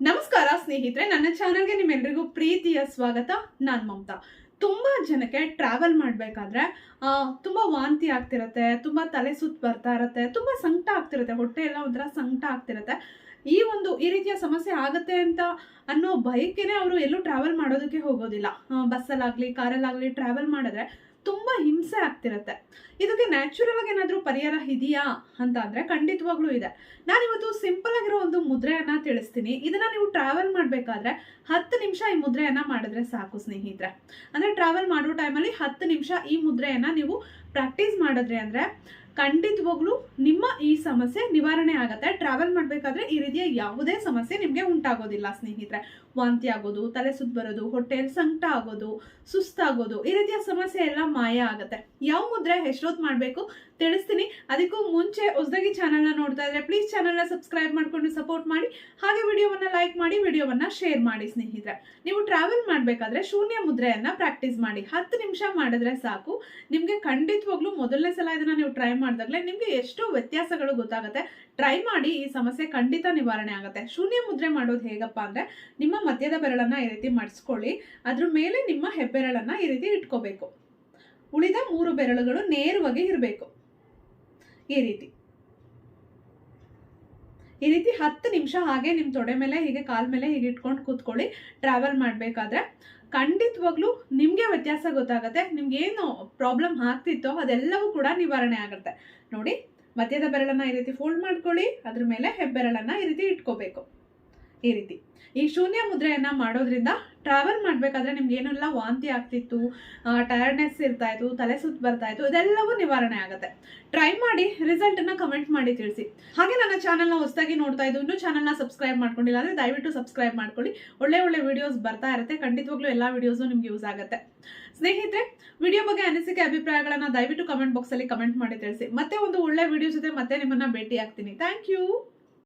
ನಮಸ್ಕಾರ ಸ್ನೇಹಿತರೆ, ನನ್ನ ಚಾನಲ್ಗೆ ನಿಮ್ಮೆಲ್ಲರಿಗೂ ಪ್ರೀತಿಯ ಸ್ವಾಗತ. ನಾನು ಮಮತಾ. ತುಂಬ ಜನಕ್ಕೆ ಟ್ರಾವೆಲ್ ಮಾಡಬೇಕಾದ್ರೆ ತುಂಬ ವಾಂತಿ ಆಗ್ತಿರತ್ತೆ, ತುಂಬ ತಲೆ ಸುತ್ತ ಬರ್ತಾ ಇರತ್ತೆ, ತುಂಬ ಸಂಕಟ ಆಗ್ತಿರತ್ತೆ, ಹೊಟ್ಟೆ ಎಲ್ಲ ಒಂಥರ ಸಂಕಟ ಆಗ್ತಿರತ್ತೆ. ಈ ಒಂದು, ಈ ರೀತಿಯ ಸಮಸ್ಯೆ ಆಗುತ್ತೆ ಅಂತ ಅನ್ನೋ ಭಯಕ್ಕೇನೆ ಅವರು ಎಲ್ಲೂ ಟ್ರಾವೆಲ್ ಮಾಡೋದಕ್ಕೆ ಹೋಗೋದಿಲ್ಲ. ಬಸ್ಸಲ್ಲಾಗ್ಲಿ ಕಾರಲ್ಲಾಗಲಿ ಟ್ರಾವೆಲ್ ಮಾಡಿದ್ರೆ ತುಂಬ ಹಿಂಸೆ ಆಗ್ತಿರತ್ತೆ. ಇದಕ್ಕೆ ನ್ಯಾಚುರಲ್ ಆಗಿ ಏನಾದರೂ ಪರಿಹಾರ ಇದೆಯಾ ಅಂತ ಅಂದರೆ ಖಂಡಿತವಾಗ್ಲೂ ಇದೆ. ನಾನಿವತ್ತು ಸಿಂಪಲ್ ಆಗಿರೋ ಒಂದು ಮುದ್ರೆಯನ್ನ ತಿಳಿಸ್ತೀನಿ. ಇದನ್ನ ನೀವು ಟ್ರಾವೆಲ್ ಮಾಡಬೇಕಾದ್ರೆ ಹತ್ತು ನಿಮಿಷ ಈ ಮುದ್ರೆಯನ್ನ ಮಾಡಿದ್ರೆ ಸಾಕು ಸ್ನೇಹಿತರೆ. ಅಂದ್ರೆ ಟ್ರಾವೆಲ್ ಮಾಡೋ ಟೈಮಲ್ಲಿ ಹತ್ತು ನಿಮಿಷ ಈ ಮುದ್ರೆಯನ್ನ ನೀವು ಪ್ರಾಕ್ಟೀಸ್ ಮಾಡಿದ್ರೆ ಅಂದ್ರೆ ಖಂಡಿತವಾಗ್ಲೂ ನಿಮ್ಮ ಈ ಸಮಸ್ಯೆ ನಿವಾರಣೆ ಆಗುತ್ತೆ. ಟ್ರಾವೆಲ್ ಮಾಡಬೇಕಾದ್ರೆ ಈ ರೀತಿಯ ಯಾವುದೇ ಸಮಸ್ಯೆ ನಿಮಗೆ ಉಂಟಾಗೋದಿಲ್ಲ ಸ್ನೇಹಿತರೆ. ವಾಂತಿ ಆಗೋದು, ತಲೆ ಸುತ್ತ ಬರೋದು ಹೊಟ್ಟೆಯಲ್ಲಿ ಸಂಕಟ ಆಗೋದು, ಸುಸ್ತಾಗೋದು, ಈ ರೀತಿಯ ಸಮಸ್ಯೆ ಎಲ್ಲ ಮಾಯ ಆಗುತ್ತೆ. ಯಾವ ಮುದ್ರೆ ಎಷ್ಟೊತ್ತು ಮಾಡಬೇಕು ತಿಳಿಸ್ತೀನಿ. ಅದಕ್ಕೂ ಮುಂಚೆ ಹೊಸದಾಗಿ ಚಾನಲ್ನ ನೋಡ್ತಾ ಇದ್ರೆ ಪ್ಲೀಸ್ ಚಾನಲ್ನ ಸಬ್ಸ್ಕ್ರೈಬ್ ಮಾಡ್ಕೊಂಡು ಸಪೋರ್ಟ್ ಮಾಡಿ. ಹಾಗೆ ವಿಡಿಯೋವನ್ನ ಲೈಕ್ ಮಾಡಿ, ವಿಡಿಯೋವನ್ನ ಶೇರ್ ಮಾಡಿ ಸ್ನೇಹಿತರೆ. ನೀವು ಟ್ರಾವೆಲ್ ಮಾಡಬೇಕಾದ್ರೆ ಶೂನ್ಯ ಮುದ್ರೆಯನ್ನ ಪ್ರಾಕ್ಟೀಸ್ ಮಾಡಿ. ಹತ್ತು ನಿಮಿಷ ಮಾಡಿದ್ರೆ ಸಾಕು. ನಿಮಗೆ ಖಂಡಿತವಾಗ್ಲೂ ಮೊದಲನೇ ಸಲ ಇದನ್ನ ನೀವು ಟ್ರೈ ಮಾಡಿದಾಗಲೇ ನಿಮಗೆ ಎಷ್ಟೋ ವ್ಯತ್ಯಾಸಗಳು ಗೊತ್ತಾಗುತ್ತೆ. ಟ್ರೈ ಮಾಡಿ ಈ ಸಮಸ್ಯೆ ಖಂಡಿತ ನಿವಾರಣೆ ಆಗುತ್ತೆ. ಶೂನ್ಯ ಮುದ್ರೆ ಮಾಡೋದು ಹೇಗಪ್ಪ ಅಂದರೆ ನಿಮ್ಮ ಮಧ್ಯದ ಬೆರಳನ್ನು ಈ ರೀತಿ ಮಡಿಸ್ಕೊಳ್ಳಿ. ಅದ್ರ ಮೇಲೆ ನಿಮ್ಮ ಹೆಬ್ಬೆರಳನ್ನು ಈ ರೀತಿ ಇಟ್ಕೋಬೇಕು. ಉಳಿದ ಮೂರು ಬೆರಳುಗಳು ನೇರವಾಗಿ ಇರಬೇಕು. ಈ ರೀತಿ. ಈ ರೀತಿ ಹತ್ತು ನಿಮಿಷ ಹಾಗೆ ನಿಮ್ಮ ತೊಡೆ ಮೇಲೆ, ಹೀಗೆ ಕಾಲ್ ಮೇಲೆ ಹೀಗೆ ಇಟ್ಕೊಂಡು ಕೂತ್ಕೊಳ್ಳಿ ಟ್ರಾವೆಲ್ ಮಾಡಬೇಕಾದ್ರೆ. ಖಂಡಿತವಾಗ್ಲೂ ನಿಮಗೆ ವ್ಯತ್ಯಾಸ ಗೊತ್ತಾಗುತ್ತೆ ನಿಮ್ಗೆ ಏನು ಪ್ರಾಬ್ಲಮ್ ಆಗ್ತಿತ್ತೋ ಅದೆಲ್ಲವೂ ಕೂಡ ನಿವಾರಣೆ ಆಗುತ್ತೆ. ನೋಡಿ, ಮಧ್ಯದ ಬೆರಳನ್ನ ಈ ರೀತಿ ಫೋಲ್ಡ್ ಮಾಡ್ಕೊಳ್ಳಿ, ಅದ್ರ ಮೇಲೆ ಹೆಬ್ಬೆರಳನ್ನ ಈ ರೀತಿ ಇಟ್ಕೋಬೇಕು. ಈ ರೀತಿ. ಈ ಶೂನ್ಯ ಮುದ್ರೆಯನ್ನ ಮಾಡೋದ್ರಿಂದ ಟ್ರಾವೆಲ್ ಮಾಡಬೇಕಾದ್ರೆ ನಿಮ್ಗೆ ಏನೆಲ್ಲ ವಾಂತಿ ಆಗ್ತಿತ್ತು ಟಯರ್ಡ್ನೆಸ್ ಇರ್ತಾ ಇತ್ತು, ತಲೆ ಸುತ್ತ ಬರ್ತಾ ಇತ್ತು, ಇದೆಲ್ಲವೂ ನಿವಾರಣೆ ಆಗುತ್ತೆ. ಟ್ರೈ ಮಾಡಿ ರಿಸಲ್ಟ್ ಅನ್ನ ಕಮೆಂಟ್ ಮಾಡಿ ತಿಳಿಸಿ. ಹಾಗೆ ನನ್ನ ಚಾನಲ್ನ ಹೊಸದಾಗಿ ನೋಡ್ತಾ ಇದ್ದು, ಇನ್ನೂ ಚಾನಲ್ನ ಸಬ್ಸ್ಕ್ರೈಬ್ ಮಾಡ್ಕೊಂಡಿಲ್ಲ ಅಂದ್ರೆ ದಯವಿಟ್ಟು ಸಬ್ಸ್ಕ್ರೈಬ್ ಮಾಡ್ಕೊಳ್ಳಿ. ಒಳ್ಳೆ ಒಳ್ಳೆ ವಿಡಿಯೋಸ್ ಬರ್ತಾ ಇರುತ್ತೆ, ಖಂಡಿತವಾಗ್ಲೂ ಎಲ್ಲ ವೀಡಿಯೋಸು ನಿಮ್ಗೆ ಯೂಸ್ ಆಗುತ್ತೆ. ಸ್ನೇಹಿತರೆ ವಿಡಿಯೋ ಬಗ್ಗೆ ಅನಿಸಿಕೆ, ಅಭಿಪ್ರಾಯಗಳನ್ನು ದಯವಿಟ್ಟು ಕಮೆಂಟ್ ಬಾಕ್ಸ್ ಅಲ್ಲಿ ಕಮೆಂಟ್ ಮಾಡಿ ತಿಳಿಸಿ. ಮತ್ತೆ ಒಂದು ಒಳ್ಳೆ ವಿಡಿಯೋ ಜೊತೆ ಮತ್ತೆ ನಿಮ್ಮನ್ನ ಭೇಟಿ ಆಗ್ತೀನಿ ಥ್ಯಾಂಕ್ ಯು